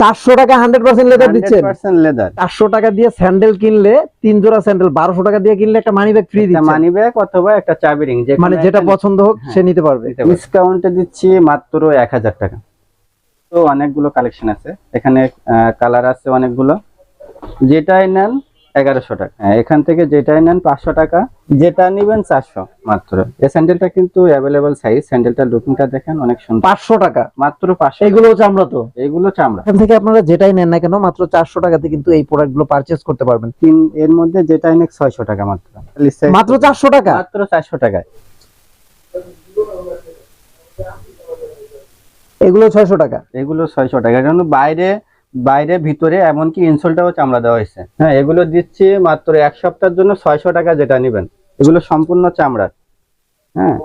চারশো টাকা hundred percent leather দিচ্ছেন। লেদার চারশো টাকা দিয়ে স্যান্ডেল কিনলে তিন জোড়া স্যান্ডেল বারোশো টাকা দিয়ে কিনলে একটা মানি ব্যাগ ফ্রি দিচ্ছে। মানি ব্যাগ অথবা একটা চাবি রিং মানে যেটা পছন্দ হোক সে নিতে পারবে। ডিসকাউন্টে দিচ্ছি মাত্র এক হাজার টাকা। তো অনেকগুলো কালেকশন আছে। এখানে কালার আছে অনেকগুলো। যেটাই নেন এগারোশো টাকা। হ্যাঁ, এখান থেকে যেটাই নেন পাঁচশো টাকা। যেটা নিবেন চারশো মাত্র। এই স্যান্ডেলটা কিন্তু অ্যাভেলেবল সাইজ স্যান্ডেলটা লুকিংটা দেখেন অনেক সুন্দর। পাঁচশো টাকা। মাত্র পাঁচশো এগুলো চামড়া তো? এগুলো চামড়া। এখান থেকে আপনারা যেটাই নেন না কেন মাত্র চারশো টাকাতে কিন্তু এই প্রোডাক্টগুলো পারচেস করতে পারবেন। তিন এর মধ্যে যেটাই নেক ছয়শো টাকা মাত্র। মাত্র চারশো টাকা? মাত্র চারশো টাকায়। এগুলো ছয়শো টাকা। এগুলো ছয়শো টাকা। কারণ বাইরে বাইরে, ভিতরে, এমনকি ইনসোলটাও চামড়া দেওয়া হয়েছে। হ্যাঁ এগুলো দিচ্ছি মাত্র এক সপ্তাহের জন্য ছয়শো টাকা যেটা নেবেন। এগুলো সম্পূর্ণ চামড়ার। হ্যাঁ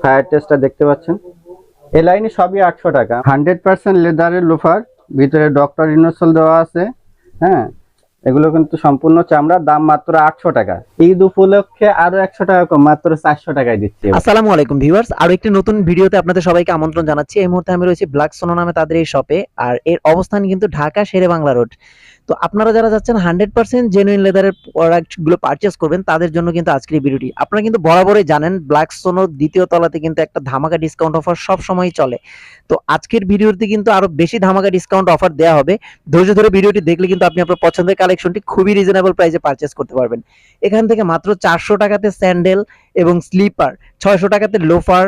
ফায়ার টেস্টটা দেখতে পাচ্ছেন। এ লাইনে সবই আটশো টাকা। হান্ড্রেড পার্সেন্ট লেদারের লোফার ভিতরে ডক্টর ইনোসল দেওয়া আছে। হ্যাঁ এগুলো কিন্তু সম্পূর্ণ চামড়া দাম মাত্র আটশো টাকা। ঈদ উপলক্ষে আরও একশো টাকা কম, মাত্র চারশো টাকায় দিচ্ছি। আসসালাম আলাইকুম ভিউয়ার্স, আরও একটি নতুন ভিডিওতে আপনাদের সবাইকে আমন্ত্রণ জানাচ্ছি। এই মুহূর্তে আমি রয়েছি ব্ল্যাক সোনো নামে তাদের এই শপে, আর এর অবস্থান কিন্তু ঢাকা শেরে বাংলা রোড। তো আপনারা যারা যাচ্ছেন হান্ড্রেড পার্সেন্ট জেনুইন লেদারের প্রোডাক্টগুলো পারচেস করবেন, তাদের জন্য কিন্তু আজকের ভিডিওটি। আপনারা কিন্তু বরাবরই জানেন ব্ল্যাক সোনোর দ্বিতীয় তলাতে কিন্তু একটা ধামাকা ডিসকাউন্ট অফার সব সময় চলে। তো আজকের ভিডিওতে কিন্তু আরও বেশি ধামাকা ডিসকাউন্ট অফার দেওয়া হবে। ধৈর্য ধরে ভিডিওটি দেখলে কিন্তু আপনি আপনার পছন্দের কালেকশনটি খুবই রিজনেবল প্রাইসে পারচেস করতে পারবেন। এখান থেকে মাত্র চারশো টাকাতে স্যান্ডেল এবং স্লিপার ছয়শো টাকাতে লোফার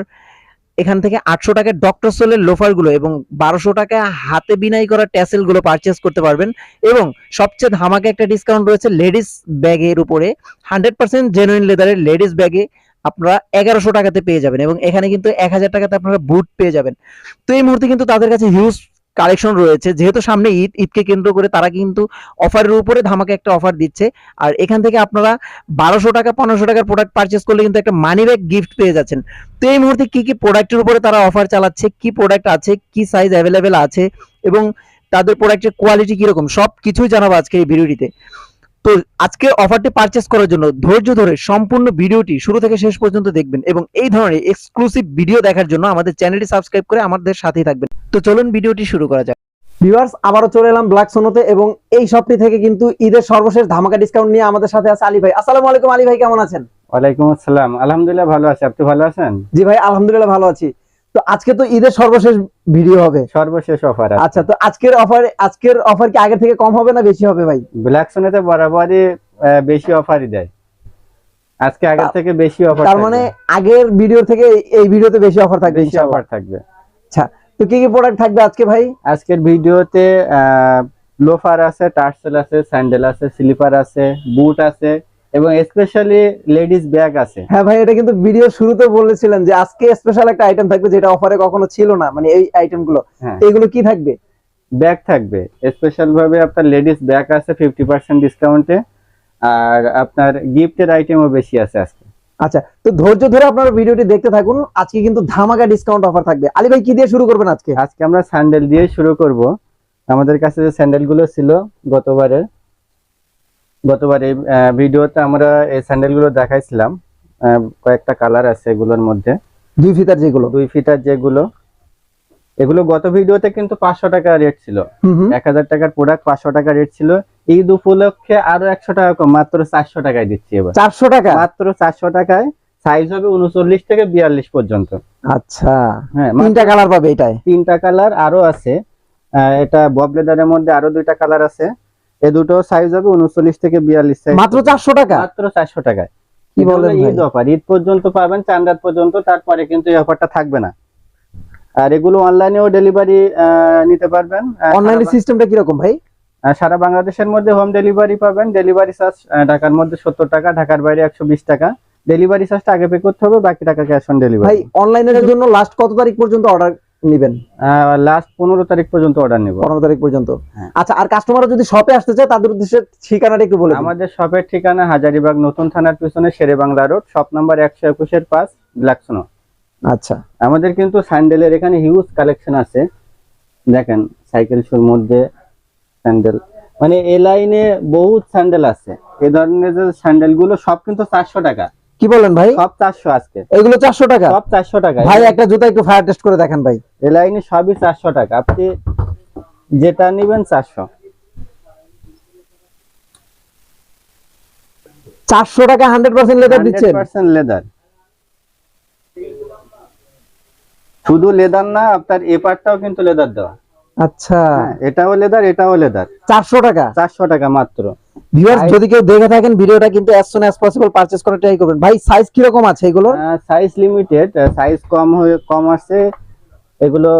এখান থেকে আটশো টাকা ডক্টর সোলের লোফারগুলো এবং বারোশো টাকা হাতে বিনাই করা ট্যাসেলগুলো পারচেস করতে পারবেন। এবং সবচেয়ে ধামাকে একটা ডিসকাউন্ট রয়েছে লেডিস ব্যাগের উপরে। হান্ড্রেড পার্সেন্ট জেনুইন লেদারের লেডিস ব্যাগে আপনারা এগারোশো টাকাতে পেয়ে যাবেন এবং এখানে কিন্তু এক হাজার টাকাতে আপনারা বুট পেয়ে যাবেন। তো এই মুহূর্তে কিন্তু তাদের কাছে হিউজ কালেকশন রয়েছে। যেহেতু সামনে ঈদ, ঈদকে কেন্দ্র করে তারা কিন্তু অফারের উপরে ধামাকে একটা অফার দিচ্ছে। আর এখান থেকে আপনারা বারোশো টাকা, পনেরোশো টাকার প্রোডাক্ট পারচেস করলে কিন্তু একটা মানি ব্যাগ গিফট পেয়ে যাচ্ছেন। তো এই মুহূর্তে কি কি প্রোডাক্টের উপরে তারা অফার চালাচ্ছে, কি প্রোডাক্ট আছে, কি সাইজ অ্যাভেলেবেল আছে, এবং তাদের প্রোডাক্টের কোয়ালিটি কীরকম সব কিছুই জানাব আজকে এই ভিডিওটিতে। তো আজকের অফারটি পারচেস করার জন্য ধৈর্য ধরে সম্পূর্ণ ভিডিওটি শুরু থেকে শেষ পর্যন্ত দেখবেন এবং এই ধরনের এক্সক্লুসিভ ভিডিও দেখার জন্য আমাদের চ্যানেলটি সাবস্ক্রাইব করে আমাদের সাথেই থাকবেন। তো চলুন ভিডিওটি শুরু করা যাক। ভিউয়ার্স আবারও চলে এলাম ব্ল্যাক সোনোতে এবং এই শপটি থেকে কিন্তু ঈদের সর্বশেষ ধামাকা ডিসকাউন্ট নিয়ে আমাদের সাথে আছে আলী ভাই। আসসালামু আলাইকুম আলী ভাই কেমন আছেন? ওয়ালাইকুম আসসালাম। আলহামদুলিল্লাহ ভালো আছি। আপনি ভালো আছেন? জি ভাই আলহামদুলিল্লাহ ভালো আছি। তো আজকে তো ঈদের সর্বশেষ ভিডিও হবে। সর্বশেষ অফার আচ্ছা তো আজকের অফার আজকের অফার কি আগে থেকে কম হবে না বেশি হবে ভাই? ব্ল্যাক সোনেতে বরাবরই আহ, বেশি অফারই দেয়। আজকে আগে থেকে বেশি অফার তার মানে আগের ভিডিওর থেকে এই- এই ভিডিওতে বেশি অফার থাকবে বেশি অফার থাকবে। আচ্ছা তো কি কি প্রোডাক্ট থাকবে আজকে ভাই? আজকের ভিডিওতে লোফার আছে টার্সেল আছে স্যান্ডেল আছে স্লিপার আছে বুট আছে এবং স্পেশালি লেডিস ব্যাগ আছে। হ্যাঁ ভাই এটা কিন্তু ভিডিও শুরুতে বলেছিলেন যে আজকে স্পেশাল একটা আইটেম থাকবে যেটা অফারে কখনো ছিল না মানে এই আইটেমগুলো হ্যাঁ। এগুলো কি থাকবে? ব্যাগ থাকবে। স্পেশাল ভাবে আপনার লেডিস ব্যাগ আছে ফিফটি পার্সেন্ট ডিসকাউন্টে আর আপনার গিফটের আইটেমও বেশি আছে আজকে। আচ্ছা তো ধৈর্য ধরে আপনারা ভিডিওটি দেখতে থাকুন। আজকে কিন্তু ধামাকা ডিসকাউন্ট অফার থাকবে। আলী ভাই কি দিয়ে শুরু করবেন আজকে? আজকে আমরা স্যান্ডেল দিয়ে শুরু করব। আমাদের কাছে যে স্যান্ডেলগুলো ছিল গতবারে গতবার এই ভিডিওতে আমরা এই স্যান্ডেলগুলো দেখাইছিলাম। কয়েকটা কালার আছে এগুলোর মধ্যে। দুই ফিতার যেগুলো। দুই ফিটার যেগুলো। এগুলো গত ভিডিওতে কিন্তু পাঁচশো টাকা রেট ছিল। এক হাজার টাকার প্রোডাক্ট পাঁচশো টাকা রেট ছিল। ঈদ উপলক্ষে আরও একশো টাকা কম মাত্র চারশো টাকায় দিচ্ছি এবার। চারশো টাকা? মাত্র চারশো টাকায় সাইজ হবে উনচল্লিশ থেকে বিয়াল্লিশ পর্যন্ত। আচ্ছা। হ্যাঁ তিনটা কালার পাবে এটাই? তিনটা কালার আরও আছে। এটা ববলেদারের মধ্যে আরও দুইটা কালার আছে। এ দুটো সাইজ হবে উনচল্লিশ থেকে বিয়াল্লিশ সাইজ মাত্র চারশো টাকা? মাত্র চারশো টাকায়। কি বলেন ঈদ অফার ঈদ পর্যন্ত পাবেন চান রাত পর্যন্ত তারপরে কিন্তু এই অফারটা থাকবে না। আর এগুলো অনলাইনেও ডেলিভারি নিতে পারবেন। আহ, অনলাইনে সিস্টেমটা কীরকম ভাই? সারা বাংলাদেশের মধ্যে হোম ডেলিভারি পাবেন। ডেলিভারি চার্জ ঢাকার মধ্যে সত্তর টাকা ঢাকার বাইরে একশো বিশ টাকা। ডেলিভারি চার্জটা আগে পে করতে হবে বাকি টাকা ক্যাশ অন ভাই ডেলিভারি অনলাইনের জন্য লাস্ট কত তারিখ পর্যন্ত অর্ডার নেবেন? লাস্ট পনেরো তারিখ পর্যন্ত অর্ডার নিব। পনেরো তারিখ পর্যন্ত। হ্যাঁ। আচ্ছা আর কাস্টমাররা যদি শপে আসতে চায় তাদের উদ্দেশ্যে ঠিকানাটা একটু বলে আমাদের শপের ঠিকানা হাজারিবাগ নতুন থানার পিছনে Shere Bangla road shop number একশো একুশের পাঁচ ব্ল্যাকসোনো আচ্ছা। আমাদের কিন্তু স্যান্ডেলের এখানে হিউজ কালেকশন আছে। দেখেন সাইকেল শুর মধ্যে স্যান্ডেল। মানে এ লাইনে বহুত স্যান্ডেল আছে। এই ধরনের যে স্যান্ডেলগুলো সব কিন্তু চারশো টাকা। কি বলেন ভাই? সব চারশো আজকে। এগুলো চারশো টাকা? সব চারশো টাকা। ভাই একটা জুতা একটু ফায়ার টেস্ট করে দেখেন ভাই। এ লাইনে সবই চারশো টাকা। আপনি যেটা নিবেন চারশো। চারশো টাকা হান্ড্রেড পার্সেন্ট লেদার দিচ্ছেন? পার্সেন্ট লেদার শুধু লেদার না আপনার এ পার্টটাও কিন্তু লেদার দেওয়া। আচ্ছা। হ্যাঁ, এটাও লেদার এটাও লেদার চারশো টাকা? চারশো টাকা মাত্র। ভিউয়ার্স যদি কেউ দেখে থাকেন ভিডিওটা কিন্তু as soon as possible purchase করার ট্রাই করবেন। ভাই সাইজ আছে এগুলোর? সাইজ লিমিটেড সাইজ কম হয়ে কম আছে এগুলো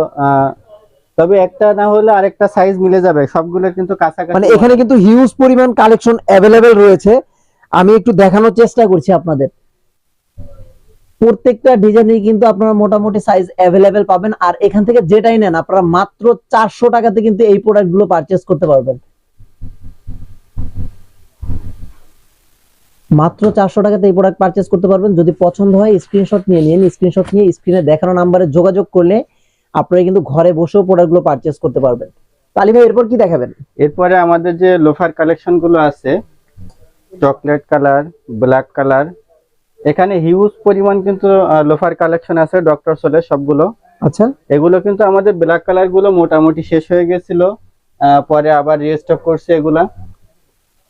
তবে একটা না হলে আরেকটা সাইজ মিলে যাবে। সবগুলোর কিন্তু কাছাকাছি মানে এখানে কিন্তু হিউজ পরিমাণ কালেকশন রয়েছে। আমি একটু দেখানোর চেষ্টা করছি আপনাদের। প্রত্যেকটা ডিজাইনে কিন্তু আপনারা মোটামুটি সাইজ অ্যাভেলেবেল পাবেন। আর এখান থেকে যেটাই নেন, আপনারা মাত্র চারশো টাকাতে কিন্তু এই প্রোডাক্টগুলো পারচেস করতে পারবেন। মাত্র চারশো টাকাতে এই প্রোডাক্ট পারচেস করতে পারবেন। যদি পছন্দ হয় স্ক্রিনশট নিয়ে নিন। স্ক্রিনশট নিয়ে স্ক্রিনে দেখানো নাম্বারে যোগাযোগ করলে আপনারা কিন্তু ঘরে বসেও প্রোডাক্টগুলো পারচেস করতে পারবেন। তালি ভাই এরপর কি দেখাবেন? এরপরে আমাদের যে লোফার কালেকশনগুলো আছে চকলেট কালার ব্ল্যাক কালার এখানে হিউজ পরিমাণ কিন্তু লোফার কালেকশন আছে ডক্টর সোলের সবগুলো। আচ্ছা। এগুলো কিন্তু আমাদের ব্ল্যাক কালারগুলো মোটামুটি শেষ হয়ে গেছিল পরে আবার রিস্টক করছে এগুলা।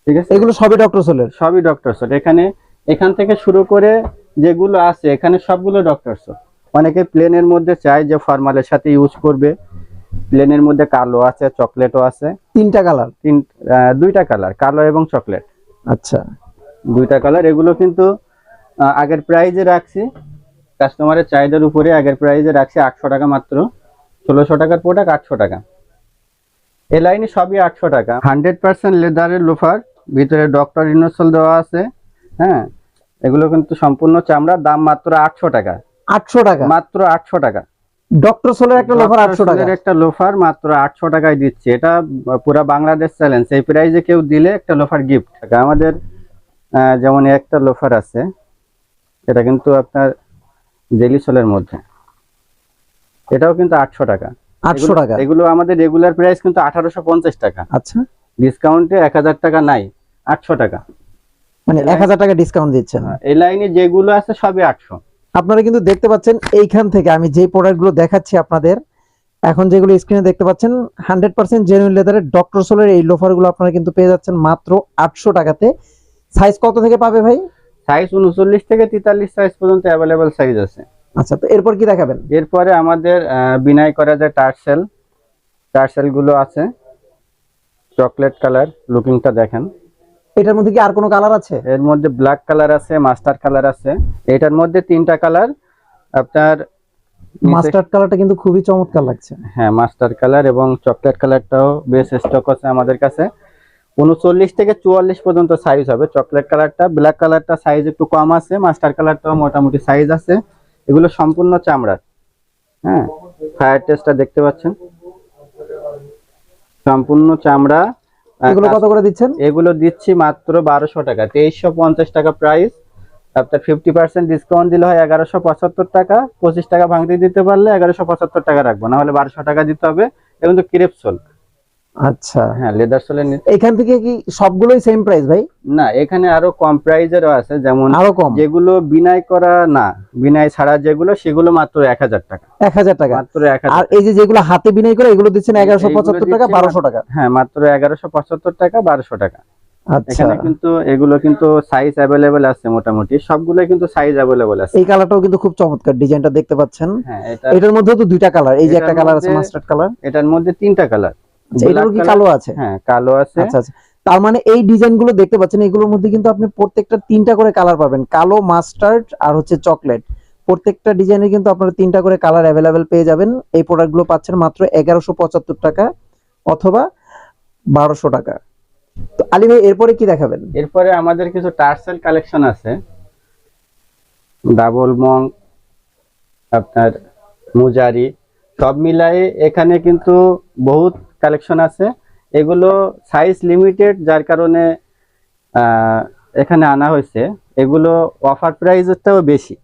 ঠিক আছে? এগুলো সবই ডক্টর সোলের সবই ডক্টর সোল এখানে এখান থেকে শুরু করে যেগুলো আছে এখানে সবগুলো ডক্টর সোল অনেকে প্লেনের মধ্যে চায় যে ফর্মালের সাথে ইউজ করবে। প্লেনের মধ্যে কালো আছে চকলেটও আছে। তিনটা কালার তিন দুইটা কালার কালো এবং চকলেট আচ্ছা। দুইটা কালার এগুলো কিন্তু আগের প্রাইজে রাখছি। কাস্টমারের চাহিদার উপরে আগের প্রাইজে রাখছি আটশো টাকা মাত্র। ষোলোশো টাকার প্রোডাক্ট আটশো টাকা। এ লাইনে সবই আটশো টাকা। হান্ড্রেড পার্সেন্ট লেদারের লোফার ভিতরে ডক্টর ইনোসল দেওয়া আছে। হ্যাঁ এগুলো কিন্তু সম্পূর্ণ চামড়া দাম মাত্র আটশো টাকা। আটশো টাকা? মাত্র আটশো টাকা। ডক্টর সোলের একটা লোফার আটশো টাকা Soul এর একটা লোফার মাত্র আটশো টাকায় দিচ্ছে। এটা পুরো বাংলাদেশ চ্যালেঞ্জ এই প্রাইজে কেউ দিলে একটা লোফার গিফট আমাদের আহ, যেমন একটা লোফার আছে। এটা কিন্তু আপনার জেলি সোলের মধ্যে। এটাও কিন্তু আটশো টাকা। আটশো টাকা? এগুলো আমাদের রেগুলার প্রাইস কিন্তু আঠারোশো পঞ্চাশ টাকা। আচ্ছা। ডিসকাউন্টে এক হাজার টাকা নাই আটশো টাকা। মানে এক হাজার টাকা ডিসকাউন্ট দিচ্ছেন। এই লাইনে যেগুলো আছে সবই আটশো। আপনারা কিন্তু দেখতে পাচ্ছেন এইখান থেকে আমি যে প্রোডাক্টগুলো দেখাচ্ছি আপনাদের এখন যেগুলো স্ক্রিনে দেখতে পাচ্ছেন হান্ড্রেড পার্সেন্ট জেনুইন লেদারের ডক্টর সোলের এই লোফারগুলো আপনারা কিন্তু পেয়ে যাচ্ছেন মাত্র আটশো টাকাতে। সাইজ কত থেকে পাবে ভাই? সাইজ উনচল্লিশ থেকে তেতাল্লিশ সাইজ পর্যন্ত অ্যাভেলেবল সাইজ আছে। আচ্ছা তো এরপর কি দেখাবেন? এরপরে আমাদের বিনাই করা যে টার্সেল টার্সেলগুলো আছে চকলেট কালার লুকিংটা দেখেন। এটার মধ্যে কি আর কোনো কালার আছে? এর মধ্যে ব্ল্যাক কালার আছে মাস্টার কালার আছে। এটার মধ্যে তিনটা কালার আপনার মাস্টার্ড কালারটা কিন্তু খুবই চমৎকার লাগছে। হ্যাঁ মাস্টার কালার এবং চকলেট কালারটাও বেশ স্টক আছে আমাদের কাছে। উনচল্লিশ থেকে চুয়াল্লিশ পর্যন্ত সাইজ হবে। চকলেট কালারটা ব্ল্যাক কালারটা সাইজ একটু কম আছে মাস্টার কালারটাও মোটামুটি সাইজ আছে। এগুলো সম্পূর্ণ চামড়ার হ্যাঁ ফায়ার টেস্টটা দেখতে পাচ্ছেন। সম্পূর্ণ চামড়া। এগুলো কত করে দিচ্ছেন? এগুলো দিচ্ছি মাত্র বারোশো টাকা তেইশশো পঞ্চাশ টাকা প্রাইস আপনার ফিফটি পার্সেন্ট ডিসকাউন্ট দিলে হয় এগারোশো পঁচাত্তর টাকা পঁচিশ টাকা ভাঙতে দিতে পারলে এগারোশো পঁচাত্তর টাকা রাখব। না হলে বারোশো টাকা দিতে হবে। এবং তো ক্রেপ সোল আচ্ছা। হ্যাঁ লেদার সোলের এখান থেকে কি সবগুলোই সেম প্রাইস ভাই? না এখানে আরও কম প্রাইজেরও আছে যেমন আরও কম? যেগুলো বিনাই করা না বিনাই ছাড়া যেগুলো সেগুলো মাত্র এক হাজার টাকা। এক হাজার টাকা। মাত্র এক হাজার আর এই যে যেগুলো হাতে বিনাই করে এগুলো দিচ্ছেন এগারোশো এইগুলো পঁচাত্তর টাকা বারোশো টাকা। হ্যাঁ মাত্র এগারোশো পঁচাত্তর টাকা বারোশো টাকা। আচ্ছা। এখানে কিন্তু এগুলো কিন্তু সাইজ আছে মোটামুটি। সবগুলো কিন্তু সাইজ আছে। এই কালারটাও কিন্তু খুব চমৎকার ডিজাইনটা দেখতে পাচ্ছেন। হ্যাঁ এটার মধ্যে তো দুইটা কালার এই যে একটা কালার আছে মাস্টার্ড কালার। এটার মধ্যে তিনটা কালার। এটারও কি কালো আছে? হ্যাঁ কালো আছে। আচ্ছা আচ্ছা। তার মানে এই ডিজাইনগুলো দেখতে পাচ্ছেন এগুলোর মধ্যে কিন্তু আপনি প্রত্যেকটা তিনটা করে কালার পাবেন। কালো মাস্টার্ড আর হচ্ছে চকলেট প্রত্যেকটা ডিজাইনে কিন্তু আপনারা তিনটা করে কালার অ্যাভেলেবেল পেয়ে যাবেন। এই প্রোডাক্টগুলো পাচ্ছেন মাত্র এগারোশো পঁচাত্তর টাকা অথবা বারোশো টাকা। তো আলী ভাই এরপরে কি দেখাবেন? এরপরে আমাদের কিছু টার্সেল কালেকশন আছে। ডাবল মং আপনার মুজারি সব মিলাই এখানে কিন্তু বহুত কালেকশন আছে। এগুলো সাইজ লিমিটেড যার কারণে এখানে আনা হয়েছে। এগুলো অফার প্রাইসটাও বেশি।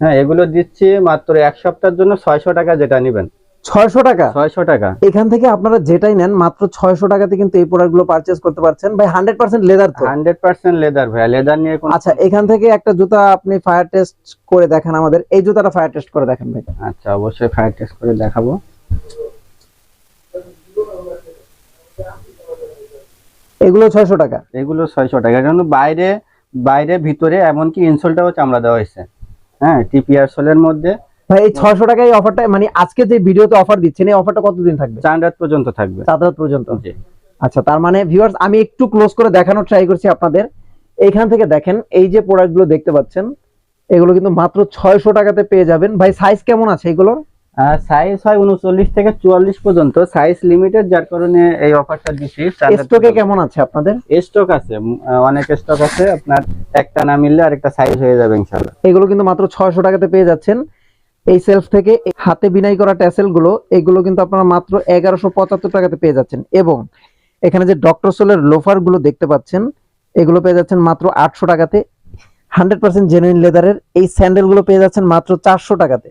হ্যাঁ এগুলো দিচ্ছি মাত্র এক সপ্তাহের জন্য ছয়শো টাকা যেটা নেবেন। ছয়শো টাকা? ছয়শো টাকা। এখান থেকে আপনারা যেটাই নেন মাত্র ছয়শো টাকাতে কিন্তু এই প্রোডাক্টগুলো পারচেস করতে পারছেন। ভাই হান্ড্রেড পার্সেন্ট লেদার তো? হান্ড্রেড পার্সেন্ট লেদার ভাইয়া। লেদার নিয়ে আচ্ছা এখান থেকে একটা জুতা আপনি ফায়ার টেস্ট করে দেখান আমাদের। এই জুতাটা ফায়ার টেস্ট করে দেখান ভাই। আচ্ছা অবশ্যই ফায়ার টেস্ট করে দেখাবো। এগুলো ছয়শো টাকা। এগুলো ছয়শো টাকা। কিন্তু বাইরে বাইরে ভিতরে এমনকি ইনসোলটাও চামড়া দেওয়া হয়েছে। হ্যাঁ টিপিআর সোলের মধ্যে। ভাই এই ছয়শো টাকা এই অফারটা মানে আজকে যে ভিডিওতে অফার দিচ্ছেন এই অফারটা কতদিন থাকবে? চার রাত পর্যন্ত থাকবে। চার রাত পর্যন্ত? আচ্ছা তার মানে ভিউয়ার্স আমি একটু ক্লোজ করে দেখানোর ট্রাই করছি আপনাদের। এইখান থেকে দেখেন এই যে প্রোডাক্টগুলো দেখতে পাচ্ছেন এগুলো কিন্তু মাত্র ছয়শো টাকাতে পেয়ে যাবেন। ভাই সাইজ কেমন আছে এগুলোর? সাইজ হয় উনচল্লিশ থেকে চুয়াল্লিশ পর্যন্ত। সাইজ লিমিটেড যার কারণে এই অফারটা দিচ্ছি স্টকে কেমন আছে আপনাদের? স্টক আছে। অনেক স্টক আছে। আপনার একটা না মিললে আরেকটা সাইজ হয়ে যাবে ইনশাল্লাহ এগুলো কিন্তু মাত্র ছয়শো টাকাতে পেয়ে যাচ্ছেন। এই সেলফ থেকে হাতে বিনাই করা ট্যাসেলগুলো এগুলো কিন্তু আপনারা মাত্র এগারোশো পঁচাত্তর টাকাতে পেয়ে যাচ্ছেন। এবং এখানে যে ডক্টর সোলের লোফারগুলো দেখতে পাচ্ছেন এগুলো পেয়ে যাচ্ছেন মাত্র আটশো টাকাতে। হান্ড্রেড পার্সেন্ট জেনুইন লেদারের এই স্যান্ডেলগুলো পেয়ে যাচ্ছেন মাত্র চারশো টাকাতে।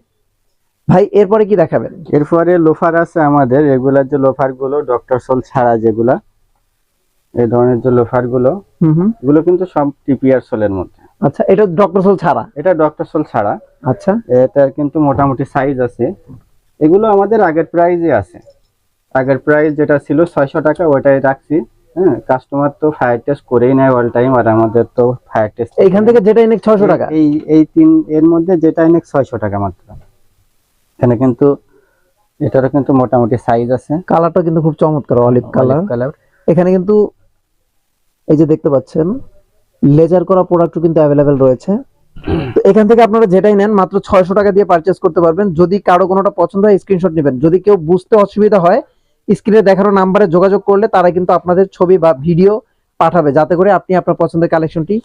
ভাই এরপরে কি দেখাবেন? এরপরে লোফার আছে আমাদের রেগুলার যে লোফারগুলো ডক্টর সোল ছাড়া যেগুলা এই ধরনের যে লোফারগুলো এগুলো কিন্তু সব টিপিআর সোলের মধ্যে। আচ্ছা এটা ডক্টর সোল ছাড়া? এটা ডক্টর সোল ছাড়া। আচ্ছা। এটার কিন্তু মোটামুটি সাইজ আছে। এগুলো আমাদের আগের প্রাইজে আছে। আগের প্রাইস যেটা ছিল ছয়শো টাকা ওটাই রাখছি। হ্যাঁ কাস্টমার তো ফায়ার টেস্ট করেই নেয় অল টাইম আর আমাদের তো ফায়ার টেস্ট এইখান থেকে যেটা এনে ছয়শো টাকা? এই এই তিন এর মধ্যে যেটা এনে ছয়শো টাকা মাত্র। এখানে কিন্তু এটারও কিন্তু মোটামুটি সাইজ আছে। কালারটা কিন্তু খুব চমৎকার অলিভ কালার কালার এখানে কিন্তু এই যে দেখতে পাচ্ছেন লেজার করা প্রোডাক্টও কিন্তু অ্যাভেলেবেল রয়েছে। তো এখান থেকে আপনারা যেটাই নেন মাত্র ছয়শো টাকা দিয়ে পারচেস করতে পারবেন। যদি কারও কোনোটা পছন্দ হয় স্ক্রিনশট নেবেন। যদি কেউ বুঝতে অসুবিধা হয় স্ক্রিনে দেখানো নাম্বারে যোগাযোগ করলে তারা কিন্তু আপনাদের ছবি বা ভিডিও পাঠাবে যাতে করে আপনি আপনার পছন্দের কালেকশনটি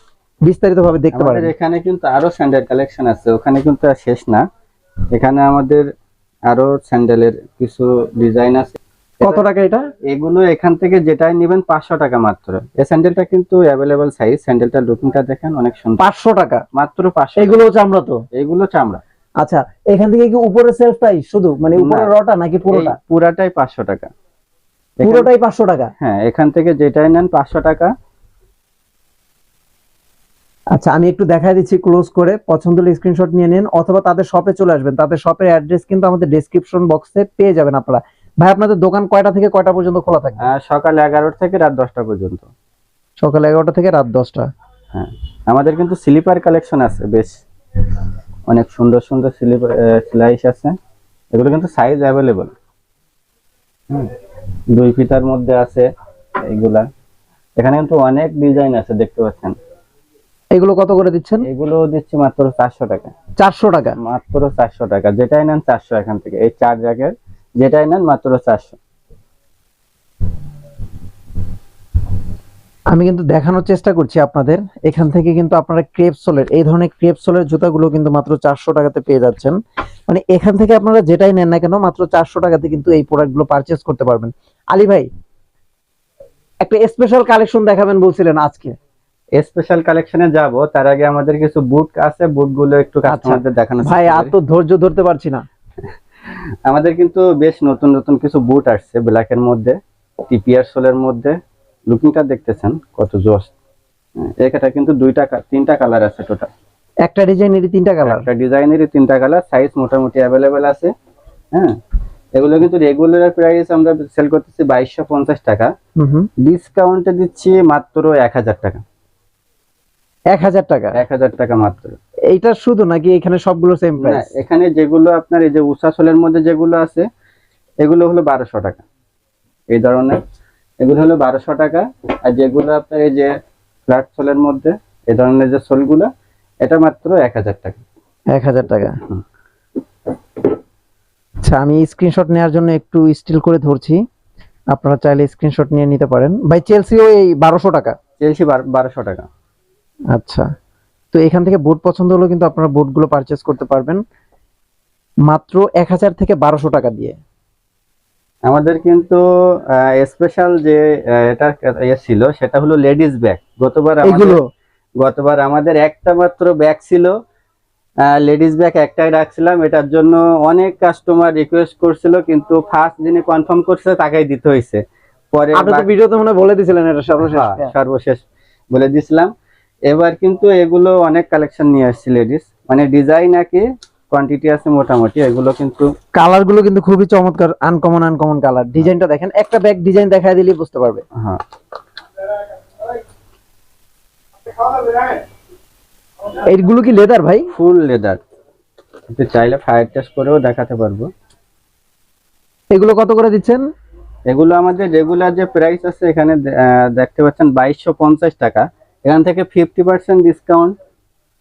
বিস্তারিতভাবে দেখতে পারেন। এখানে কিন্তু আরও স্যান্ডেল কালেকশন আছে। ওখানে কিন্তু শেষ না। এখানে আমাদের আরও স্যান্ডেলের কিছু ডিজাইন আছে। কত টাকা এটা? এগুলো এখান থেকে যেটাই নেবেন পাঁচশো টাকা মাত্র। এই স্যান্ডেলটা কিন্তু অ্যাভেলেবল সাইজ স্যান্ডেলটার লুকিংটা দেখেন অনেক সুন্দর। পাঁচশো টাকা? মাত্র পাঁচশো এগুলো চামড়া তো? এগুলো চামড়া। আচ্ছা এখান থেকে কি উপরে সেলফ প্রাইস শুধু? মানে উপরে রটা নাকি পুরোটা? পুরাটাই পাঁচশো টাকা। পুরোটাই পাঁচশো টাকা? হ্যাঁ এখান থেকে যেটাই নেন পাঁচশো টাকা। আচ্ছা আমি একটু দেখাই দিচ্ছি ক্লোজ করে পছন্দ হলে স্ক্রিনশট নিয়ে নিন অথবা তাদের শপে চলে আসবেন। তাদের শপের অ্যাড্রেস কিন্তু আমাদের ডেসক্রিপশন বক্সে পেয়ে যাবেন আপনারা। ভাই আপনাদের দোকান কয়টা থেকে কয়টা পর্যন্ত খোলা আহ, সকাল এগারোটা থেকে রাত দশটা পর্যন্ত। সকাল এগারোটা থেকে রাত দশটা? হ্যাঁ। আমাদের কিন্তু স্লিপার কালেকশন আছে বেশ। অনেক সুন্দর সুন্দর স্লিপার স্লাইস আছে। এগুলো কিন্তু সাইজ অ্যাভেলেবল দুই ফিতার মধ্যে আছে এইগুলা এখানে কিন্তু অনেক ডিজাইন আছে দেখতে পাচ্ছেন। এগুলো কত করে দিচ্ছেন? এগুলো দিচ্ছি মাত্র চারশো টাকা। চারশো টাকা। মাত্র চারশো টাকা। যেটাই নেন চারশো এখান থেকে। এই চার জায়গার যেটাই নেন মাত্র চারশো। আমি কিন্তু দেখানোর চেষ্টা করছি আপনাদের। এখান থেকে কিন্তু আপনারা ক্রেপ সোলের এই ধরনের ক্রেপ সোলের জুতাগুলো কিন্তু মাত্র চারশো টাকাতে পেয়ে যাচ্ছেন। মানে এখান থেকে আপনারা যেটাই নেন না কেন মাত্র চারশো টাকাতে কিন্তু এই প্রোডাক্টগুলো পারচেস করতে পারবেন। আলী ভাই একটা স্পেশাল কালেকশন দেখাবেন বলছিলেন আজকে। স্পেশাল কালেকশনে যাব। তার আগে আমাদের কিছু বুট আছে বুটগুলো একটু কাস্টমারদের দেখানো আচ্ছা। ভাই আর তো ধৈর্য ধরতে পারছি না। আমাদের কিন্তু বেশ নতুন নতুন কিছু বুট আসছে ব্ল্যাক এর মধ্যে টিপিআর সোলের মধ্যে। লুকিংটা দেখতেছেন কত জোস। এটা কিন্তু দুইটা তিনটা কালার আছে টোটাল একটা ডিজাইনেরই তিনটা কালার একটা ডিজাইনেরই তিনটা কালার সাইজ মোটামুটি অ্যাভেলেবেল আছে। হ্যাঁ এগুলো কিন্তু রেগুলার প্রাইস আমরা সেল করতেছি বাইশশো পঞ্চাশ টাকা। ডিসকাউন্টে দিচ্ছি মাত্র এক হাজার টাকা। এক হাজার টাকা। এক হাজার টাকা মাত্র। এইটা শুধু নাকি এখানে সবগুলো সেম না, প্রাইস এখানে যেগুলো আপনার এই যে উষা সোলের মধ্যে যেগুলো আছে এগুলো হলো বারোশো টাকা। এই ধরনের। এগুলো হলো বারোশো টাকা। আর যেগুলো আপনার এই যে ফ্ল্যাট সোলের মধ্যে এই ধরনের যে সোলগুলো এটা মাত্র এক হাজার টাকা। এক হাজার টাকা। আচ্ছা আমি স্ক্রিনশট নেওয়ার জন্য একটু স্টিল করে ধরছি। আপনারা চাইলে স্ক্রিনশট নিয়ে নিতে পারেন। ভাই চেলসিও এই বারোশো টাকা। চেলসি বারোশো টাকা। আচ্ছা। তো এখান থেকে বোট পছন্দ হলো কিন্তু আপনারা বোটগুলো পারচেস করতে পারবেন। মাত্র এক হাজার থেকে বারোশো টাকা দিয়ে। আমাদের কিন্তু স্পেশাল যে এটা ইয়ে ছিল সেটা হলো লেডিস ব্যাগ গতবার এগুলো? গতবার আমাদের একটা মাত্র ব্যাগ ছিল। লেডিস ব্যাগ একটাই রাখছিলাম। এটার জন্য অনেক কাস্টমার রিকোয়েস্ট করছিল কিন্তু ফার্স্ট যিনি কনফার্ম করছে তাকেই দিতে হয়েছে। পরে ভিডিওতে মনে বলে দিছিলেন এটা সর্বশেষ। হ্যাঁ, সর্বশেষ বলে দিছিলাম। এবার কিন্তু এগুলো অনেক কালেকশন নিয়ে আসছি লেডিস মানে ডিজাইন একই কোয়ান্টিটি আছে মোটামুটি এগুলো কিন্তু কালারগুলো কিন্তু খুবই চমৎকার আনকমন আনকমন কালার ডিজাইনটা দেখেন একটা ব্যাগ ডিজাইন দেখায় দিলেই বুঝতে পারবে। হ্যাঁ। এইগুলো কি লেদার ভাই? ফুল লেদার আপনি চাইলে ফায়ার টেস্ট করেও দেখাতে পারব। এগুলো কত করে দিচ্ছেন? এগুলো আমাদের রেগুলার যে প্রাইস আছে এখানে দেখতে পাচ্ছেন বাইশশো পঞ্চাশ টাকা। এখান থেকে ফিফটি পার্সেন্ট ডিসকাউন্ট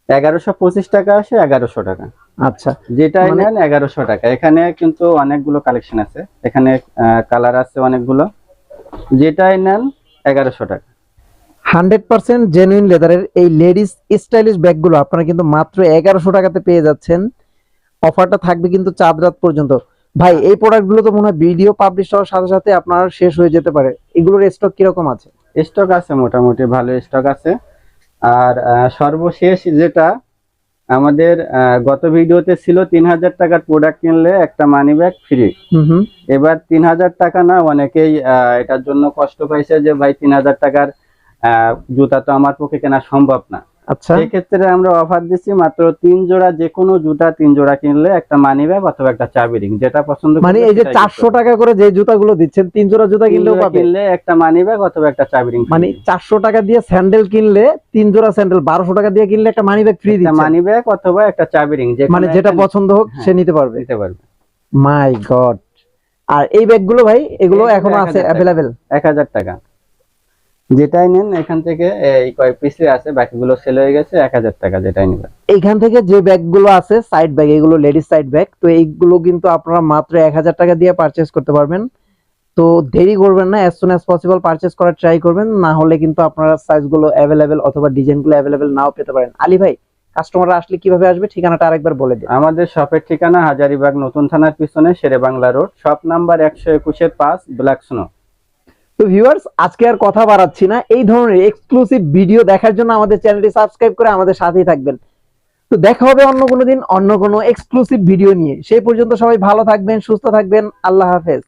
এগারোশো পঁচিশ টাকা আসে এগারোশো টাকা। আচ্ছা। যেটাই মানে- নেন এগারোশো টাকা। এখানে কিন্তু অনেকগুলো কালেকশন আছে। এখানে কালার আছে অনেকগুলো। যেটাই নেন এগারোশো টাকা। হান্ড্রেড পার্সেন্ট জেনুইন লেদারের এই লেডিস স্টাইলিশ ব্যাগগুলো আপনারা কিন্তু মাত্র এগারোশো টাকাতে পেয়ে যাচ্ছেন। অফারটা থাকবে কিন্তু চাঁদ রাত পর্যন্ত। ভাই এই প্রোডাক্টগুলো তো মনে হয় ভিডিও পাবলিশ হওয়ার সাথে সাথে আপনার শেষ হয়ে যেতে পারে। এগুলোর স্টক কীরকম আছে? স্টক আছে মোটামুটি ভালো স্টক আছে। আর সর্বশেষ যেটা আমাদের আহ, গত ভিডিওতে ছিল তিন হাজার টাকার প্রোডাক্ট কিনলে একটা মানি ব্যাগ ফ্রি এবার তিন হাজার টাকা না অনেকেই আহ, এটার জন্য কষ্ট পাইছে যে ভাই তিন হাজার টাকার আহ, জুতা তো আমার পক্ষে কেনা সম্ভব না। আচ্ছা। সেক্ষেত্রে আমরা অফার দিচ্ছি মাত্র তিন জোড়া যে কোনো জুতা তিন জোড়া কিনলে একটা মানি ব্যাগ অথবা একটা চাবি রিং যেটা পছন্দ মানে এই যে চারশো টাকা করে যে জুতাগুলো দিচ্ছেন তিন জোড়া জুতা। কিনলেও কিনলে একটা মানি ব্যাগ অথবা একটা চাবি রিং মানে চারশো টাকা দিয়ে স্যান্ডেল কিনলে তিন জোড়া স্যান্ডেল বারোশো টাকা দিয়ে কিনলে একটা মানি ব্যাগ ফ্রি দিচ্ছে মানি ব্যাগ অথবা একটা চাবি রিং মানে যেটা পছন্দ হোক সে নিতে পারবে। নিতে পারবে। মাই গড আর এই ব্যাগগুলো ভাই এগুলো এখনও আছে 1000 অ্যাভেলেবেল এক হাজার টাকা। যেটাই নেন এখান থেকে এই কয়েক পিসে আছে বাকিগুলো সেল হয়ে গেছে এক হাজার টাকা যেটাই নেবেন। এইখান থেকে যে ব্যাগগুলো আছে সাইড ব্যাগ এগুলো লেডিস সাইড ব্যাগ তো এইগুলো কিন্তু আপনারা মাত্র এক হাজার টাকা দিয়ে পারচেস করতে পারবেন। তো দেরি করবেন না as soon as possible purchase করার ট্রাই করবেন না হলে কিন্তু আপনারা সাইজগুলো অ্যাভেলেবেল অথবা ডিজাইনগুলো অ্যাভেলেবেল নাও পেতে পারেন। আলী ভাই কাস্টমাররা আসলে কীভাবে আসবে ঠিকানাটা আরেকবার বলে দিন। আমাদের শপের ঠিকানা হাজারিবাগ নতুন থানার পিছনে Shere Bangla road shop number একশো একুশের পাঁচ ব্ল্যাক স্নো তো ভিউয়ার্স আজকে আর কথা বাড়াচ্ছি না। এই ধরনের এক্সক্লুসিভ ভিডিও দেখার জন্য আমাদের চ্যানেলটি সাবস্ক্রাইব করে আমাদের সাথেই থাকবেন। তো দেখা হবে অন্য কোনো দিন, অন্য কোনো এক্সক্লুসিভ ভিডিও নিয়ে। সেই পর্যন্ত সবাই ভালো থাকবেন, সুস্থ থাকবেন। আল্লাহ হাফেজ।